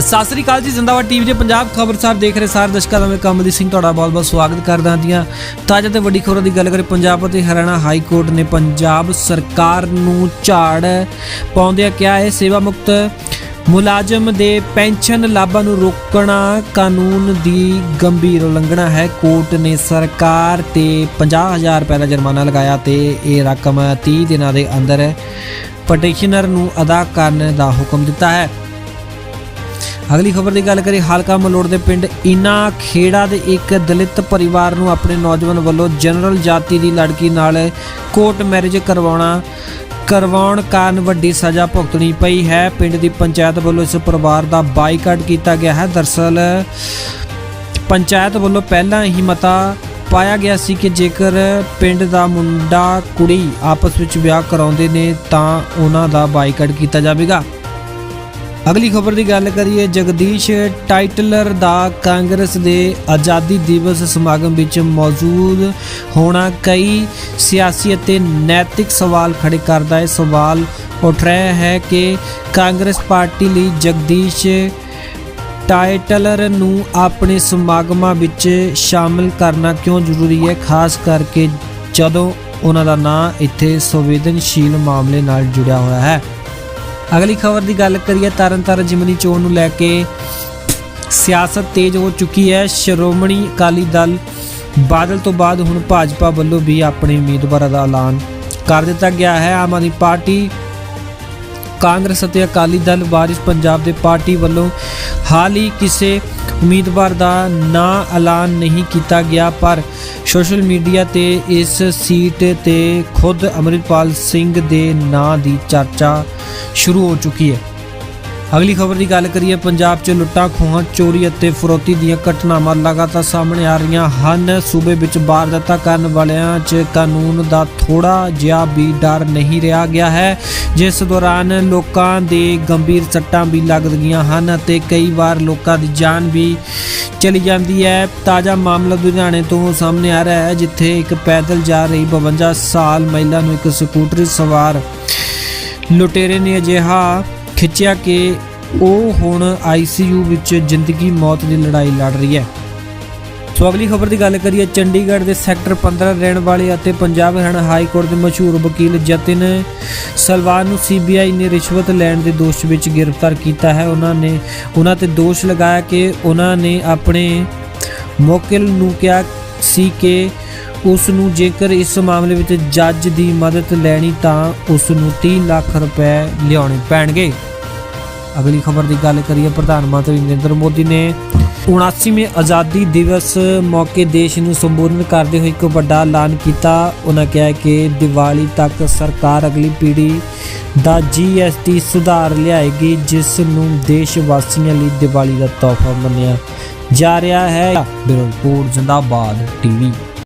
ਸਤਿ ਸ੍ਰੀ ਅਕਾਲ ਜੀ, ਜ਼ਿੰਦਾਬਾਦ ਟੀਵੀ ਦੇ ਪੰਜਾਬ ਖਬਰਸਾਰ ਦੇਖ ਰਹੇ ਸਾਰੇ ਦਰਸ਼ਕਾਂ ਦਾ ਮੈਂ ਕਮਲਦੀਪ ਸਿੰਘ ਤੁਹਾਡਾ ਬਹੁਤ-ਬਹੁਤ ਸਵਾਗਤ ਕਰਦਾ ਹਾਂ। ਤਾਜ਼ਾ ਤੇ ਵੱਡੀ ਖਬਰਾਂ ਦੀ ਗੱਲ ਕਰੇ ਪੰਜਾਬ ਅਤੇ ਹਰਿਆਣਾ ਹਾਈ ਕੋਰਟ ਨੇ ਪੰਜਾਬ ਸਰਕਾਰ ਨੂੰ ਝਾੜ ਪਾਉਂਦਿਆਂ ਕਿਹਾ ਹੈ, ਸੇਵਾ ਮੁਕਤ ਮੁਲਾਜ਼ਮ ਦੇ ਪੈਨਸ਼ਨ ਲਾਭਾਂ ਨੂੰ ਰੋਕਣਾ ਕਾਨੂੰਨ ਦੀ ਗੰਭੀਰ ਉਲੰਘਣਾ ਹੈ। ਕੋਰਟ ਨੇ ਸਰਕਾਰ ਤੇ 50000 ਰੁਪਏ ਦਾ ਜੁਰਮਾਨਾ ਲਗਾਇਆ ਤੇ ਇਹ ਰਕਮ 30 ਦਿਨਾਂ ਦੇ ਅੰਦਰ ਪਟੀਸ਼ਨਰ ਨੂੰ ਅਦਾ ਕਰਨ ਦਾ ਹੁਕਮ ਦਿੱਤਾ ਹੈ। ਅਗਲੀ ਖਬਰ ਦੀ ਗੱਲ ਕਰੀ ਹਲਕਾ ਮਲੋੜ ਦੇ ਪਿੰਡ ਇਨਾ ਖੇੜਾ ਦੇ ਇੱਕ ਦਲਿਤ ਪਰਿਵਾਰ ਨੂੰ ਆਪਣੇ ਨੌਜਵਾਨ ਵੱਲੋਂ ਜਨਰਲ ਜਾਤੀ ਦੀ ਲੜਕੀ ਨਾਲ ਕੋਰਟ ਮੈਰਿਜ ਕਰਵਾਉਣਾ, ਕਰਵਾਉਣ ਕਾਰਨ ਵੱਡੀ ਸਜ਼ਾ ਭੁਗਤਣੀ ਪਈ ਹੈ। ਪਿੰਡ ਦੀ ਪੰਚਾਇਤ ਵੱਲੋਂ ਇਸ ਪਰਿਵਾਰ ਦਾ ਬਾਈਕਾਟ ਕੀਤਾ ਗਿਆ ਹੈ। ਦਰਸਲ, ਪੰਚਾਇਤ ਵੱਲੋਂ ਪਹਿਲਾਂ ਹੀ ਮਤਾ ਪਾਇਆ ਗਿਆ ਸੀ ਕਿ ਜੇਕਰ ਪਿੰਡ ਦਾ ਮੁੰਡਾ, ਕੁੜੀ ਆਪਸ ਵਿੱਚ ਵਿਆਹ ਕਰਾਉਂਦੇ ਨੇ ਤਾਂ ਉਹਨਾਂ ਦਾ ਬਾਈਕਾਟ ਕੀਤਾ ਜਾਵੇਗਾ। ਅਗਲੀ ਖਬਰ ਦੀ ਗੱਲ ਕਰੀਏ, ਜਗਦੀਸ਼ ਟਾਈਟਲਰ ਦਾ ਕਾਂਗਰਸ ਦੇ ਆਜ਼ਾਦੀ ਦਿਵਸ ਸਮਾਗਮ ਵਿੱਚ ਮੌਜੂਦ ਹੋਣਾ ਕਈ ਸਿਆਸੀ ਅਤੇ ਨੈਤਿਕ ਸਵਾਲ ਖੜੇ ਕਰਦਾ ਹੈ। ਸਵਾਲ ਉੱਠ ਰਿਹਾ ਹੈ ਕਿ ਕਾਂਗਰਸ ਪਾਰਟੀ ਲਈ ਜਗਦੀਸ਼ ਟਾਈਟਲਰ ਨੂੰ ਆਪਣੇ ਸਮਾਗਮਾਂ ਵਿੱਚ ਸ਼ਾਮਲ ਕਰਨਾ ਕਿਉਂ ਜ਼ਰੂਰੀ ਹੈ? ਖਾਸ ਕਰਕੇ ਜਦੋਂ ਉਹਨਾਂ ਦਾ ਨਾਂ ਇੱਥੇ ਸੰਵੇਦਨਸ਼ੀਲ ਮਾਮਲੇ ਨਾਲ ਜੁੜਿਆ ਹੋਇਆ ਹੈ। ਅਗਲੀ ਖਬਰ ਦੀ ਗੱਲ ਕਰੀਏ, ਤਰਨਤਾਰਨ ਜਿਮਨੀ ਚੋਣ ਨੂੰ ਲੈ ਕੇ ਸਿਆਸਤ ਤੇਜ਼ ਹੋ ਚੁੱਕੀ ਹੈ। ਸ਼੍ਰੋਮਣੀ ਅਕਾਲੀ ਦਲ ਬਾਦਲ ਤੋਂ ਬਾਅਦ ਹੁਣ ਭਾਜਪਾ ਵੱਲੋਂ ਵੀ ਆਪਣੇ ਉਮੀਦਵਾਰਾਂ ਦਾ ਐਲਾਨ ਕਰ ਦਿੱਤਾ ਗਿਆ ਹੈ। ਆਮ ਆਦਮੀ ਪਾਰਟੀ, ਕਾਂਗਰਸ ਅਤੇ ਅਕਾਲੀ ਦਲ ਵਾਰਿਸ ਪੰਜਾਬ ਦੇ ਪਾਰਟੀ ਵੱਲੋਂ ਹਾਲ ਹੀ ਕਿਸੇ ਉਮੀਦਵਾਰ ਦਾ ਨਾਂ ਐਲਾਨ ਨਹੀਂ ਕੀਤਾ ਗਿਆ, ਪਰ ਸੋਸ਼ਲ ਮੀਡੀਆ ਤੇ ਇਸ ਸੀਟ ਤੇ ਖੁਦ ਅਮਰਿਤਪਾਲ ਸਿੰਘ ਦੇ ਨਾਂ ਦੀ ਚਰਚਾ ਸ਼ੁਰੂ ਹੋ ਚੁੱਕੀ ਹੈ। ਅਗਲੀ ਖਬਰ ਦੀ ਗੱਲ ਕਰੀਏ, ਪੰਜਾਬ 'ਚ ਲੁੱਟਾਂ, ਖੋਹਾਂ, ਚੋਰੀ ਅਤੇ ਫਰੋਤੀ ਦੀਆਂ ਘਟਨਾਵਾਂ ਲਗਾਤਾਰ ਸਾਹਮਣੇ ਆ ਰਹੀਆਂ ਹਨ। ਸੂਬੇ ਵਿੱਚ ਵਾਰਦਾਤਾਂ ਕਰਨ ਵਾਲਿਆਂ 'ਚ ਕਾਨੂੰਨ ਦਾ ਥੋੜਾ ਜਿਹਾ ਵੀ ਡਰ ਨਹੀਂ ਰਿਹਾ ਗਿਆ ਹੈ। ਜਿਸ ਦੌਰਾਨ ਲੋਕਾਂ ਦੇ ਗੰਭੀਰ ਸੱਟਾਂ ਵੀ ਲੱਗ ਗਈਆਂ ਹਨ ਅਤੇ ਕਈ ਵਾਰ ਲੋਕਾਂ ਦੀ ਜਾਨ ਵੀ ਚਲੀ ਜਾਂਦੀ ਹੈ। ਤਾਜ਼ਾ ਮਾਮਲਾ ਲੁਧਿਆਣੇ ਤੋਂ ਸਾਹਮਣੇ ਆ ਰਿਹਾ ਹੈ, ਜਿੱਥੇ ਇੱਕ ਪੈਦਲ ਜਾ ਰਹੀ 52 ਸਾਲ ਮਹਿਲਾ ਨੂੰ ਇੱਕ ਸਕੂਟਰੀ ਸਵਾਰ ਲੁਟੇਰੇ ਨੇ ਅਜਿਹਾ ਖਿੱਚਿਆ ਕਿ ਉਹ ਹੁਣ ਆਈਸੀਯੂ ਵਿੱਚ ਜ਼ਿੰਦਗੀ ਮੌਤ ਦੀ ਲੜਾਈ ਲੜ ਰਹੀ ਹੈ। ਸੋ ਅਗਲੀ ਖਬਰ ਦੀ ਗੱਲ ਕਰੀਏ, ਚੰਡੀਗੜ੍ਹ ਦੇ ਸੈਕਟਰ 15 ਰਹਿਣ ਵਾਲੇ ਅਤੇ ਪੰਜਾਬ ਹਰਿਆਣਾ ਹਾਈ ਕੋਰਟ ਦੇ ਮਸ਼ਹੂਰ ਵਕੀਲ ਜਤਿਨ ਸਲਵਾਨ ਨੂੰ ਸੀਬੀਆਈ ਨੇ ਰਿਸ਼ਵਤ ਲੈਣ ਦੇ ਦੋਸ਼ ਵਿੱਚ ਗ੍ਰਿਫਤਾਰ ਕੀਤਾ ਹੈ। ਉਹਨਾਂ ਨੇ, ਉਹਨਾਂ ਤੇ ਦੋਸ਼ ਲਗਾਇਆ ਕਿ ਉਹਨਾਂ ਨੇ ਆਪਣੇ ਮੋਕਿਲ ਨੂੰ ਕਿਹਾ ਸੀ ਕਿ ਉਸ ਨੂੰ ਜੇਕਰ ਇਸ ਮਾਮਲੇ ਵਿੱਚ ਜੱਜ ਦੀ ਮਦਦ ਲੈਣੀ ਤਾਂ ਉਸ ਨੂੰ 30 ਲੱਖ ਰੁਪਏ ਲਿਆਉਣੇ ਪੈਣਗੇ। ਅਗਲੀ ਖਬਰ ਦੀ ਗੱਲ ਕਰੀਏ, ਪ੍ਰਧਾਨ ਮੰਤਰੀ ਨਰਿੰਦਰ ਮੋਦੀ ਨੇ 79ਵੇਂ ਆਜ਼ਾਦੀ ਦਿਵਸ ਮੌਕੇ ਦੇਸ਼ ਨੂੰ ਸੰਬੋਧਨ ਕਰਦੇ ਹੋਏ ਇੱਕ ਵੱਡਾ ਐਲਾਨ ਕੀਤਾ। ਉਹਨਾਂ ਕਿਹਾ ਕਿ ਦੀਵਾਲੀ ਤੱਕ ਸਰਕਾਰ ਅਗਲੀ ਪੀੜ੍ਹੀ ਦਾ ਜੀਐਸਟੀ ਸੁਧਾਰ ਲਿਆਏਗੀ, ਜਿਸ ਨੂੰ ਦੇਸ਼ ਵਾਸੀਆਂ ਲਈ ਦੀਵਾਲੀ ਦਾ ਤੋਹਫਾ ਮੰਨਿਆ ਜਾ ਰਿਹਾ ਹੈ। Bureau report Zindabad TV.